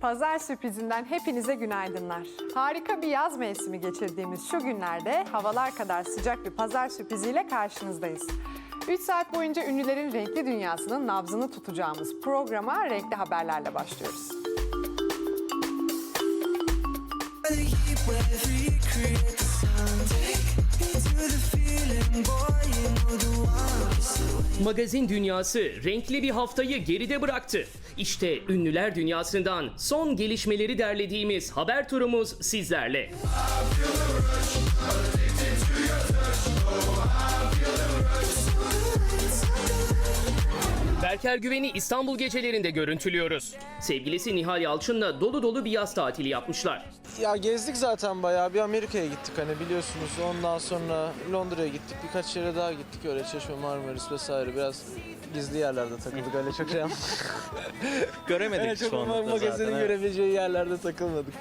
Pazar sürprizinden hepinize günaydınlar. Harika bir yaz mevsimi geçirdiğimiz şu günlerde havalar kadar sıcak bir pazar sürpriziyle karşınızdayız. 3 saat boyunca ünlülerin renkli dünyasının nabzını tutacağımız programa renkli haberlerle başlıyoruz. Magazin dünyası renkli bir haftayı geride bıraktı. İşte ünlüler dünyasından son gelişmeleri derlediğimiz haber turumuz sizlerle. Berker Güven'i İstanbul gecelerinde görüntülüyoruz. Sevgilisi Nihal Yalçın'la dolu dolu bir yaz tatili yapmışlar. Ya gezdik zaten bayağı bir Amerika'ya gittik hani biliyorsunuz. Ondan sonra Londra'ya gittik. Birkaç yere daha gittik öyle Çeşme, Marmaris vesaire. Biraz gizli yerlerde takıldık öyle çok şey Göremedik Öyle çok magazinin zaten. evet. görebileceği yerlerde takılmadık.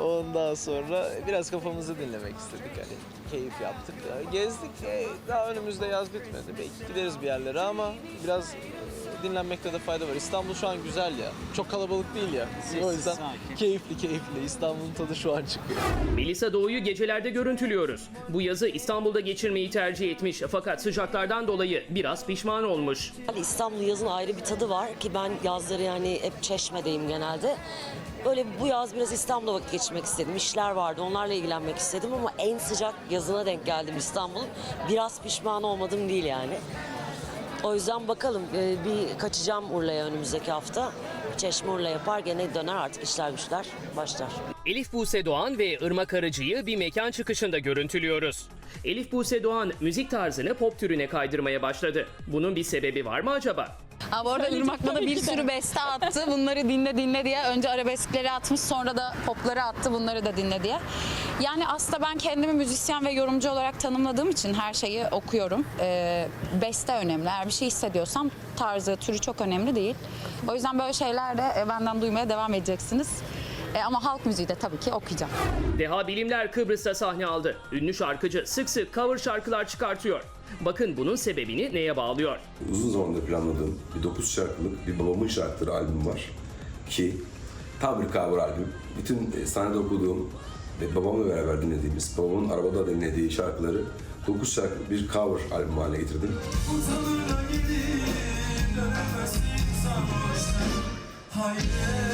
Ondan sonra biraz kafamızı dinlemek istedik hani. Keyif yaptık. Ya Gezdik. E, Daha önümüzde yaz bitmedi. Belki gideriz bir yerlere ama biraz dinlenmekte de fayda var. İstanbul şu an güzel ya. Çok kalabalık değil ya. o yüzden sakin. keyifli keyifli. İstanbul'un tadı şu an çıkıyor. Melisa Doğu'yu gecelerde görüntülüyoruz. Bu yazı İstanbul'da geçirmeyi tercih etmiş fakat sıcaklardan dolayı biraz pişman olmuş. İstanbul yazın ayrı bir tadı var ki ben yazları yani hep Çeşme'deyim genelde. Böyle bu yaz biraz İstanbul'da vakit geçirmek istedim. İşler vardı onlarla ilgilenmek istedim ama en sıcak yazına denk geldim İstanbul'un. Biraz pişman olmadım değil yani. O yüzden bakalım e, bir kaçacağım Urla'ya önümüzdeki hafta. Çeşme Urla yapar gene döner artık işler güçler başlar. Elif Buse Doğan ve Irmak Arıcı'yı bir mekan çıkışında görüntülüyoruz. Elif Buse Doğan müzik tarzını pop türüne kaydırmaya başladı. Bunun bir sebebi var mı acaba? Ha, bu arada Irmak bana bir sürü beste attı. Bunları dinle dinle diye. Önce arabeskleri atmış sonra da popları attı. Bunları da dinle diye. Yani aslında ben kendimi müzisyen ve yorumcu olarak tanımladığım için her şeyi okuyorum. Ee, beste önemli. Eğer bir şey hissediyorsam tarzı, türü çok önemli değil. O yüzden böyle şeyler de e, benden duymaya devam edeceksiniz. E, ama halk müziği de tabii ki okuyacağım. Deha Bilimler Kıbrıs'ta sahne aldı. Ünlü şarkıcı sık sık cover şarkılar çıkartıyor. Bakın bunun sebebini neye bağlıyor? uzun zamandır planladığım bir 9 şarkılık bir babamın şarkıları albüm var. Ki tam bir cover albüm. Bütün e, sahnede okuduğum ve babamla beraber dinlediğimiz, babamın arabada dinlediği şarkıları 9 şarkılık bir cover albüm haline getirdim. Dönemezsin. Hayret, ne.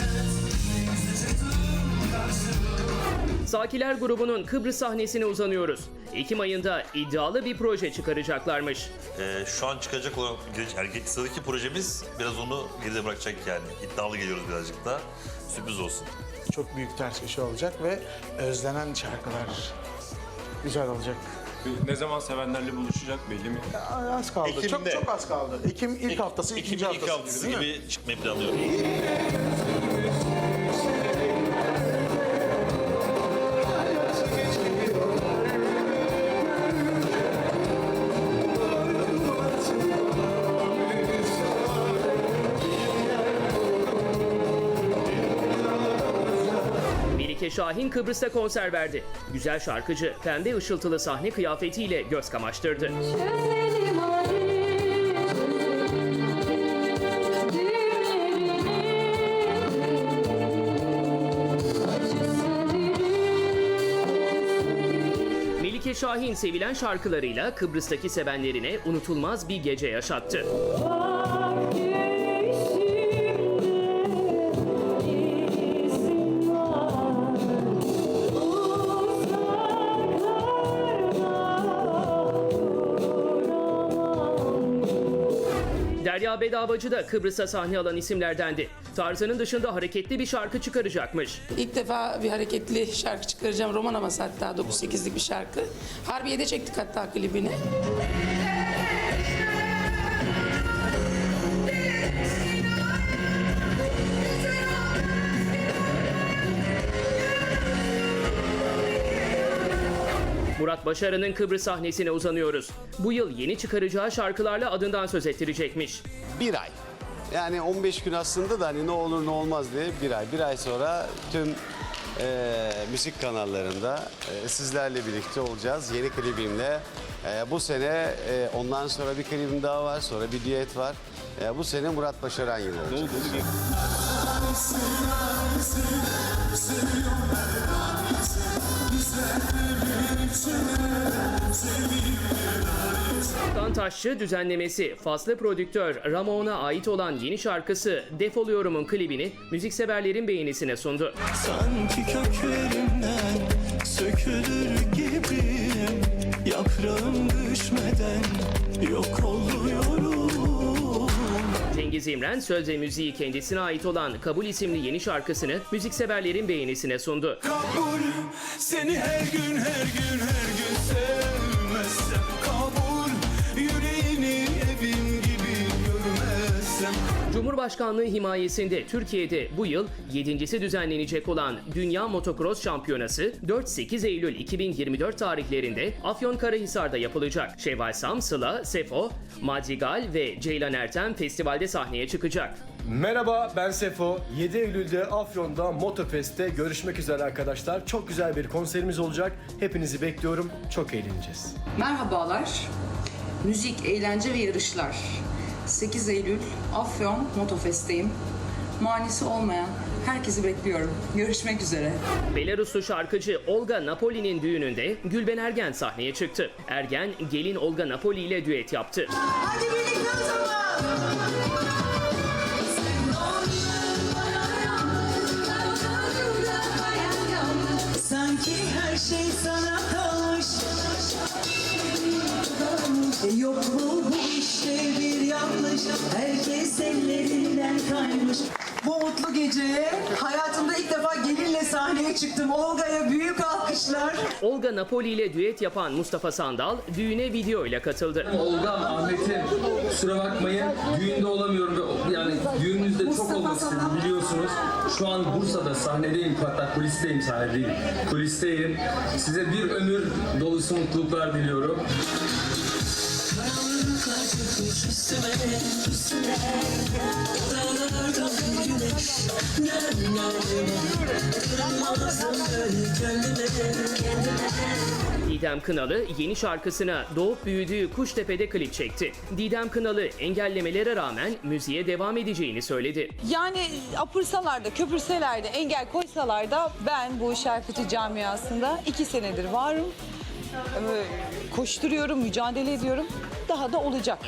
Sakiler grubunun Kıbrıs sahnesine uzanıyoruz. Ekim ayında iddialı bir proje çıkaracaklarmış. Ee, şu an çıkacak olan erkek sıradaki projemiz biraz onu geride bırakacak yani. İddialı geliyoruz birazcık da. Sürpriz olsun. çok büyük ters köşe olacak ve özlenen şarkılar güzel olacak. Ne zaman sevenlerle buluşacak belli mi? Az kaldı. Ekim'de. Çok çok az kaldı. Ekim ilk haftası, ikinci Ekim'in ilk haftası, haftası gibi. gibi çıkmayı planlıyorum. Melike Şahin Kıbrıs'ta konser verdi. Güzel şarkıcı pembe ışıltılı sahne kıyafetiyle göz kamaştırdı. Melike Şahin sevilen şarkılarıyla Kıbrıs'taki sevenlerine unutulmaz bir gece yaşattı. Derya Bedavacı da Kıbrıs'a sahne alan isimlerdendi. Tarzının dışında hareketli bir şarkı çıkaracakmış. İlk defa bir hareketli şarkı çıkaracağım. Roman havası hatta 9-8'lik bir şarkı. Harbiye'de çektik hatta klibini. Başarı'nın Kıbrıs sahnesine uzanıyoruz. Bu yıl yeni çıkaracağı şarkılarla adından söz ettirecekmiş. bir ay. Yani 15 gün aslında da hani ne olur ne olmaz diye bir ay. Bir ay sonra tüm e, müzik kanallarında e, sizlerle birlikte olacağız. Yeni klibimle. E, bu sene e, ondan sonra bir klibim daha var. Sonra bir düet var. E, bu sene Murat Başaran yılı olacak. Taşçı düzenlemesi, Faslı prodüktör Ramon'a ait olan yeni şarkısı Defoluyorum'un klibini müzikseverlerin beğenisine sundu. Sanki köklerimden sökülür gibiyim Yaprağım düşmeden yok oluyorum Cengiz İmren söz ve müziği kendisine ait olan Kabul isimli yeni şarkısını müzikseverlerin beğenisine sundu. Kabul seni her gün her gün her gün sevmezsem Cumhurbaşkanlığı himayesinde Türkiye'de bu yıl yedincisi düzenlenecek olan Dünya Motocross Şampiyonası 4-8 Eylül 2024 tarihlerinde Afyonkarahisar'da yapılacak. Şevval Sam, Sıla, Sefo, Madrigal ve Ceylan Ertem festivalde sahneye çıkacak. Merhaba ben Sefo. 7 Eylül'de Afyon'da Motofest'te görüşmek üzere arkadaşlar. Çok güzel bir konserimiz olacak. Hepinizi bekliyorum. Çok eğleneceğiz. Merhabalar. Müzik, eğlence ve yarışlar. 8 Eylül Afyon Motofest'teyim. Manisi olmayan herkesi bekliyorum. Görüşmek üzere. Belaruslu şarkıcı Olga Napoli'nin düğününde Gülben Ergen sahneye çıktı. Ergen, gelin Olga Napoli ile düet yaptı. Hadi birlikte o zaman Geceye hayatımda ilk defa gelinle sahneye çıktım. Olga'ya büyük alkışlar. Olga Napoli ile düet yapan Mustafa Sandal düğüne video ile katıldı. Olga, Ahmet'im kusura bakmayın düğünde olamıyorum. Yani düğününüzde çok olmak istedim biliyorsunuz. Şu an Bursa'da sahnedeyim hatta kulisteyim sahnedeyim. Kulisteyim. Size bir ömür dolusu mutluluklar diliyorum. Didem Kınalı yeni şarkısına doğup büyüdüğü Kuştepe'de klip çekti. Didem Kınalı engellemelere rağmen müziğe devam edeceğini söyledi. Yani apırsalar da köpürseler de engel koysalar da ben bu şarkıcı camiasında iki senedir varım. Ee, Koşturuyorum, mücadele ediyorum. Daha da olacak.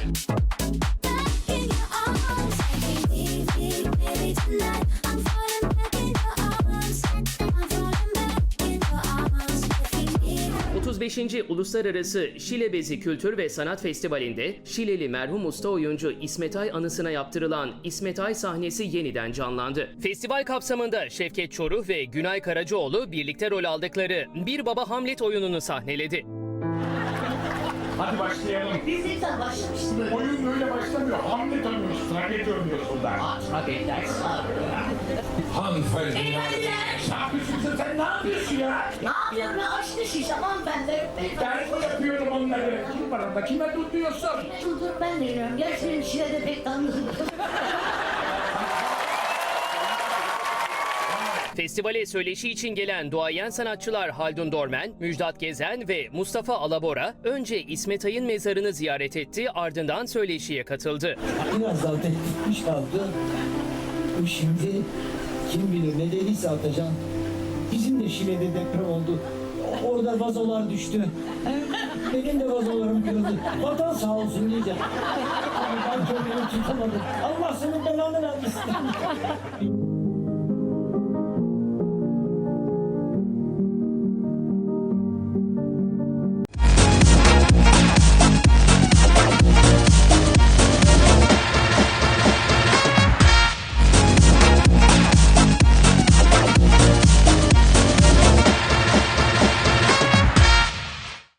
35. Uluslararası Şile Bezi Kültür ve Sanat Festivali'nde Şileli merhum usta oyuncu İsmet Ay anısına yaptırılan İsmet Ay sahnesi yeniden canlandı. Festival kapsamında Şevket Çoruh ve Günay Karacaoğlu birlikte rol aldıkları Bir Baba Hamlet oyununu sahneledi. Hadi başlayalım. Biz zaman başlamıştık böyle? Oyun böyle başlamıyor. Hamlet oynuyorsun, da. Tragediler Hanımefendi. Beyefendiler! Ne yapıyorsun sen? Ne yapıyorsun ya? Ne yapıyorum ben? Aşk yaşayacağım hanımefendi. Ben mi yapıyorum onları? Kim var orada? Kime tutuyorsun? Dur dur ben de geliyorum. Gerçi benim Şile'de pek tanıdım. Festivale söyleşi için gelen duayen sanatçılar Haldun Dormen, Müjdat Gezen ve Mustafa Alabora önce İsmet Ay'ın mezarını ziyaret etti ardından söyleşiye katıldı. Biraz daha gitmiş kaldı. Şimdi kim bilir ne dediyse atacağım. Bizim de Şile'de deprem oldu. Orada vazolar düştü. Benim de vazolarım kırıldı. Vatan sağ olsun diyeceğim. Ben kendimi. Allah senin belanı vermesin.